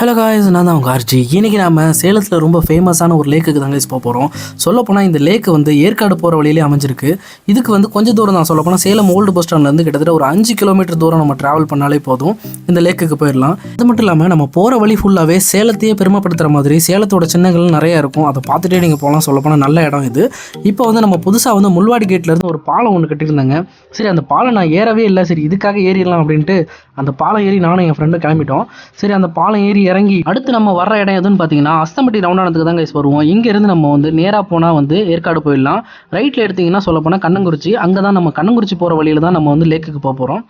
Hello guys நான் தான் உங்கள் ஆர்ஜி. இன்றைக்கி நம்ம சேலத்தில் ரொம்ப ஃபேமஸான ஒரு லேக்குக்கு தாங்க போக போகிறோம் சொல்லப்போனால் இந்த லேக்கு வந்து ஏற்காடு போகிற வழியிலே அமைஞ்சிருக்கு. இதுக்கு வந்து கொஞ்சம் தூரம் தான் சொல்லப்போனால் சேலம் ஓல்டு பஸ் ஸ்டாண்ட்லேருந்து கிட்டத்தட்ட ஒரு அஞ்சு கிலோமீட்டர் தூரம் நம்ம ட்ராவல் பண்ணாலே போதும். இந்த லேக்குக்கு போயிடலாம். அது மட்டும் இல்லாமல் நம்ம போகிற வழி ஃபுல்லாகவே சேலத்தையே பெருமைப்படுத்துகிற மாதிரி சேலத்தோட சின்னங்கள் நிறையா இருக்கும். அதை பார்த்துட்டே நீங்கள் போகலாம். சொல்லப்போனால் நல்ல இடம் இது. இப்போ வந்து நம்ம புதுசாக வந்து முள்வாடி கேட்லேருந்து ஒரு பாலம் ஒன்று கட்டியிருந்தாங்க. சரி அந்த பாலம் நான் ஏறவே இல்லை. சரி இதுக்காக ஏறிடலாம் அப்படின்ட்டு அந்த பாலம் ஏறி நானும் என் ஃப்ரெண்டு கிளம்பிட்டோம். சரி அந்த பாலம் ஏறி இறங்கி அடுத்து நம்ம வர்ற இடம் எதுன்னு பார்த்தீங்கன்னா அஸ்தம்பட்டி ரவுண்டானதுக்கு தான் கைஸ் வருவோம். இங்கேருந்து நம்ம வந்து நேராக போனால் வந்து ஏற்காடு போயிடலாம். ரைட்டில் எடுத்தீங்கன்னா சொல்ல போனால் கண்ணங்குறிச்சி. அங்கே தான் நம்ம கண்ணங்குறிச்சி போகிற வழியில தான் நம்ம வந்து லேக்குக்கு போக போகிறோம்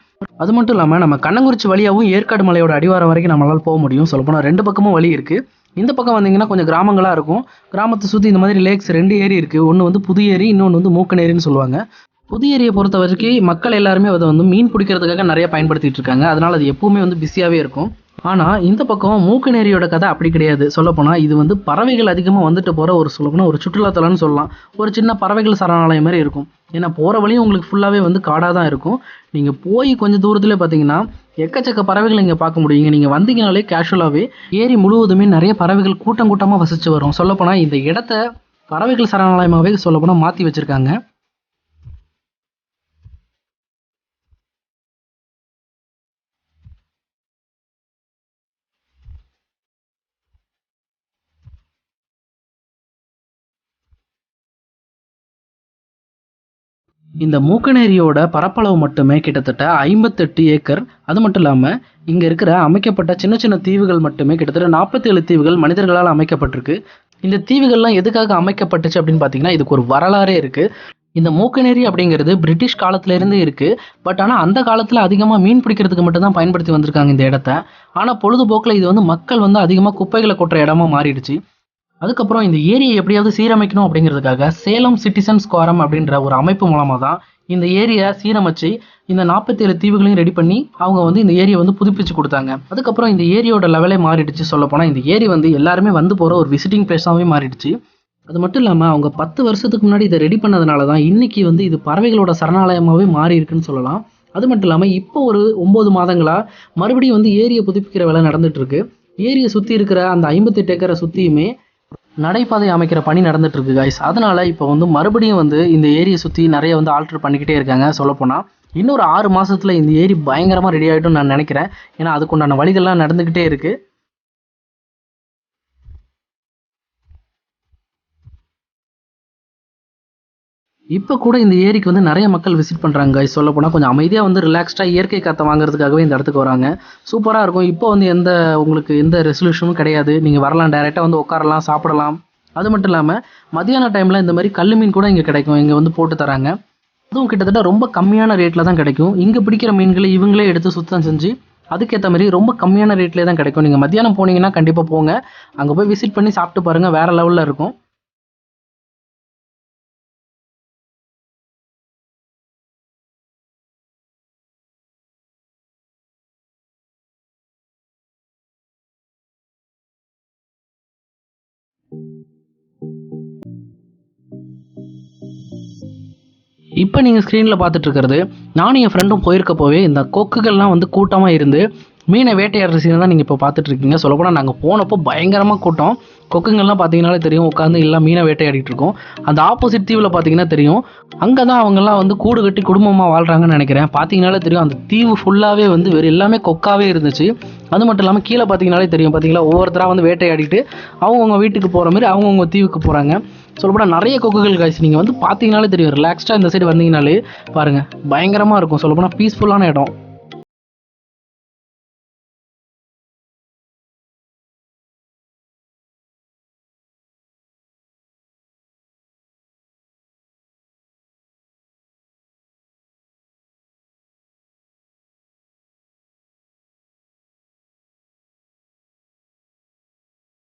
அது மட்டும் இல்லாமல் நம்ம கண்ணங்குறிச்சி வழியாகவும் ஏற்காடு மலையோட அடிவாரம் வரைக்கும் நம்மளால் போக முடியும். சொல்ல போனால் ரெண்டு பக்கமும் வழி இருக்குது இந்த பக்கம் வந்தீங்கன்னா கொஞ்சம் கிராமங்களாக இருக்கும். கிராமத்தை சுற்றி இந்த மாதிரி லேக்ஸ் ரெண்டு ஏரி இருக்குது ஒன்று வந்து புது ஏரி இன்னொன்று வந்து மூக்கனேரின்னு சொல்லுவாங்க. புது ஏரியை பொறுத்த வரைக்கும் மக்கள் எல்லாருமே அதை வந்து மீன் பிடிக்கிறதுக்காக நிறைய பயன்படுத்திட்டு இருக்காங்க. அதனால அது எப்பவுமே வந்து பிஸியாகவே இருக்கும். ஆனால் இந்த பக்கம் மூக்கநேரியோட கதை அப்படி கிடையாது. சொல்லப்போனால் இது வந்து பறவைகள் அதிகமாக வந்துட்டு போகிற ஒரு சொல்லப்போனால் ஒரு சுற்றுலாத்தலம்னு சொல்லலாம். ஒரு சின்ன பறவைகள் சரணாலயம் மாதிரி இருக்கும். ஏன்னா போகிற வழியும் உங்களுக்கு ஃபுல்லாகவே வந்து காடாக தான் இருக்கும். நீங்கள் போய் கொஞ்சம் தூரத்துல பார்த்தீங்கன்னா எக்கச்சக்க பறவைகள் இங்கே பார்க்க முடியுங்க நீங்கள் வந்தீங்கனாலே கேஷுவலாகவே ஏரி முழுவதுமே நிறைய பறவைகள் கூட்டம் கூட்டமாக வசித்து வரும். சொல்லப்போனால் இந்த இடத்த பறவைகள் சரணாலயமாகவே சொல்லப்போனால் மாற்றி வச்சுருக்காங்க. இந்த மூக்கநேரியோட பரப்பளவு மட்டுமே கிட்டத்தட்ட ஐம்பத்தெட்டு ஏக்கர். அது மட்டும் இல்லாமல் இங்கே இருக்கிற அமைக்கப்பட்ட சின்ன சின்ன தீவுகள் மட்டுமே கிட்டத்தட்ட நாற்பத்தேழு தீவுகள் மனிதர்களால் அமைக்கப்பட்டிருக்கு. இந்த தீவுகள்லாம் எதுக்காக அமைக்கப்பட்டுச்சு அப்படின்னு பார்த்தீங்கன்னா இதுக்கு ஒரு வரலாறே இருக்குது இந்த மூக்கநேரி அப்படிங்கிறது பிரிட்டிஷ் காலத்திலேருந்து இருக்குது பட் ஆனால் அந்த காலத்தில் அதிகமாக மீன் பிடிக்கிறதுக்கு மட்டும்தான் பயன்படுத்தி வந்திருக்காங்க இந்த இடத்த. ஆனால் பொழுதுபோக்கில் இது வந்து மக்கள் வந்து அதிகமாக குப்பைகளை கொட்டுற இடமா மாறிடுச்சு. அதுக்கப்புறம் இந்த ஏரியை எப்படியாவது சீரமைக்கணும் அப்படிங்கிறதுக்காக சேலம் சிட்டிசன்ஸ் குவாரம் அப்படின்ற ஒரு அமைப்பு மூலமாக தான் இந்த ஏரியை சீரமைச்சு இந்த நாற்பத்தேழு தீவுகளையும் ரெடி பண்ணி அவங்க வந்து இந்த ஏரியை வந்து புதுப்பிச்சு கொடுத்தாங்க. அதுக்கப்புறம் இந்த ஏரியோட லெவலே மாறிடுச்சு சொல்லப்போனால் இந்த ஏரி வந்து எல்லாருமே வந்து போகிற ஒரு விசிட்டிங் பிளேஸாகவே மாறிடுச்சு. அது மட்டும் இல்லாமல் அவங்க பத்து வருஷத்துக்கு முன்னாடி இதை ரெடி பண்ணதுனால தான் இன்னைக்கு வந்து இது பறவைகளோட சரணாலயமாகவே மாறி இருக்குன்னு சொல்லலாம். அது மட்டும் இல்லாமல் இப்போ ஒரு ஒம்பது மாதங்களாக மறுபடியும் வந்து ஏரியை புதுப்பிக்கிற வேலை நடந்துட்டு இருக்கு. ஏரியை சுற்றி இருக்கிற அந்த ஐம்பத்தெட்டு ஏக்கரை சுற்றியுமே நடைபாதை அமைக்கிற பணி நடந்துட்டு இருக்கு காய்ஸ் அதனால இப்போ வந்து மறுபடியும் வந்து இந்த ஏரியை சுற்றி நிறைய வந்து ஆல்டர் பண்ணிக்கிட்டே இருக்காங்க சொல்லப்போனால் இன்னொரு ஆறு மாதத்தில் இந்த ஏரி பயங்கரமாக ரெடி ஆகிட்டும் நான் நினைக்கிறேன். ஏன்னா அதுக்குண்டான வழிகள்லாம் நடந்துக்கிட்டே இருக்குது இப்போ கூட இந்த ஏரிக்கு வந்து நிறைய மக்கள் விசிட் பண்ணுறாங்க guys சொல்ல போனால் கொஞ்சம் அமைதியாக வந்து ரிலாக்ஸ்டாக இயற்கை காற்றை வாங்குறதுக்காகவே இந்த இடத்துக்கு வராங்க. சூப்பராக இருக்கும். இப்போ வந்து எந்த உங்களுக்கு எந்த ரெசல்யூஷனும் கிடையாது. நீங்கள் வரலாம் டைரெக்டாக வந்து உட்காரலாம் சாப்பிடலாம். அது மட்டும் இல்லாமல் மதியான டைமில் இந்த மாதிரி கல் மீன் கூட இங்கே கிடைக்கும். இங்கே வந்து போட்டு தராங்க. அதுவும் கிட்டத்தட்ட ரொம்ப கம்மியான ரேட்டில் தான் கிடைக்கும். இங்கே பிடிக்கிற மீன்களை இவங்களே எடுத்து சுத்தம் செஞ்சு அதுக்கேற்ற மாதிரி ரொம்ப கம்மியான ரேட்லேயே தான் கிடைக்கும். நீங்கள் மத்தியானம் போனீங்கன்னா கண்டிப்பாக போங்க. அங்கே போய் விசிட் பண்ணி சாப்பிட்டு பாருங்கள் வேறு லெவலில் இருக்கும். இப்போ நீங்கள் ஸ்க்ரீனில் பார்த்துட்ருக்கிறது நானும் என் ஃப்ரெண்டும் போயிருக்கப்போவே இந்த கொக்குகள்லாம் வந்து கூட்டமாக இருந்து மீனை வேட்டையாடுற சீனை தான் நீங்கள் இப்போ பார்த்துட்ருக்கீங்க சொல்லப்போனால் நாங்கள் போனப்போ பயங்கரமாக கூட்டம். கொக்குங்கள்லாம் பார்த்தீங்கனாலே தெரியும். உட்காந்து எல்லாம் மீனை வேட்டையாடிட்டு இருக்கோம். அந்த ஆப்போசிட் தீவில் பார்த்தீங்கன்னா தெரியும். அங்கே தான் அவங்கெல்லாம் வந்து கூடு கட்டி குடும்பமாக வாழ்கிறாங்கன்னு நினைக்கிறேன். பார்த்தீங்கனாலே தெரியும். அந்த தீவு ஃபுல்லாகவே வந்து வெறும் எல்லாமே கொக்காவே இருந்துச்சு. அது மட்டும் இல்லாமல் கீழே பார்த்தீங்கனாலே தெரியும். பார்த்தீங்களா? ஒவ்வொருத்தராக வந்து வேட்டையாடிட்டு அவங்கவுங்க வீட்டுக்கு போகிற மாதிரி அவங்கவுங்க தீவுக்கு போகிறாங்க சொல்லப்போனால் நிறைய கொக்குகள் காய்ச்சி நீங்கள் வந்து பார்த்தீங்கனாலே தெரியும். ரிலாக்ஸ்டாக இந்த சைடு வந்தீங்கனாலே பாருங்கள் பயங்கரமாக இருக்கும். சொல்லப்போனால் பீஸ்ஃபுல்லான இடம்.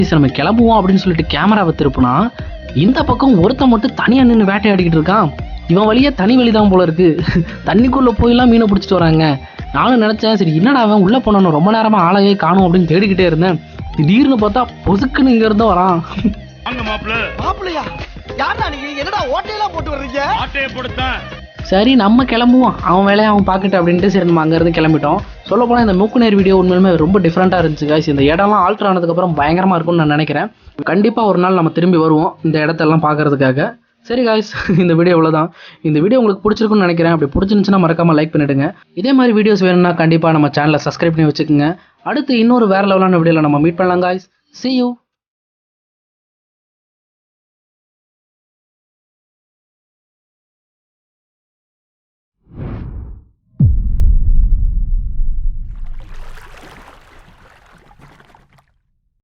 நம்ம கிளம்புவோம் அப்படின்னு சொல்லிட்டு கேமராவை திருப்புனா இந்த பக்கம் ஒருத்தன் மட்டும் தனியா நின்று வேட்டையாடிக்கிட்டு இருக்கான். இவன் வழியா தனி வழிதான் போல இருக்கு. தண்ணிக்குள்ள போயெல்லாம் மீனை பிடிச்சிட்டு வராங்க. நானும் நினைச்சேன் சரி என்னடா அவன் உள்ள போனவன ரொம்ப நேரமா ஆளையே காணும் அப்படின்னு தேடிக்கிட்டே இருந்தேன். திடீர்னு பார்த்தா பொசுக்குன்னு இங்க இருந்து வரான். மாப்பிள்ளையா? யாரா நீங்க? என்னடா ஓட்டையெல்லாம் போட்டு வர்றீங்க? ஆட்டையை போடுத்தேன் சரி நம்ம கிளம்புவோம். அவன் வேலையை அவன் பார்க்கட்டு அப்படின்ட்டு சரி நம்ம அங்கேருந்து கிளம்பிட்டோம். சொல்ல போனால் இந்த மூக்குநேர் வீடியோ உண்மையிலுமே ரொம்ப டிஃப்ரெண்ட்டாக இருந்துச்சு guys. இந்த இடம்லாம் ஆல்டர் ஆனதுக்கப்புறம் பயங்கரமாக இருக்கும்னு நான் நினைக்கிறேன். கண்டிப்பாக ஒரு நாள் நம்ம திரும்பி வருவோம் இந்த இடத்தெல்லாம் பார்க்கறதுக்காக. சரி காய்ஸ் இந்த வீடியோ இவ்வளோதான் இந்த வீடியோ உங்களுக்கு பிடிச்சிருக்குன்னு நினைக்கிறேன். அப்படி பிடிச்சிருந்துச்சுன்னா மறக்காம லைக் பண்ணிடுங்க. இதே மாதிரி வீடியோஸ் வேணும்னா கண்டிப்பாக நம்ம சேனலை சப்ஸ்கிரைப் பண்ணி வச்சுக்கோங்க. அடுத்து இன்னொரு வேற லெவலான வீடியோவில் நம்ம மீட் பண்ணலாம் காய்ஸ் சி யூ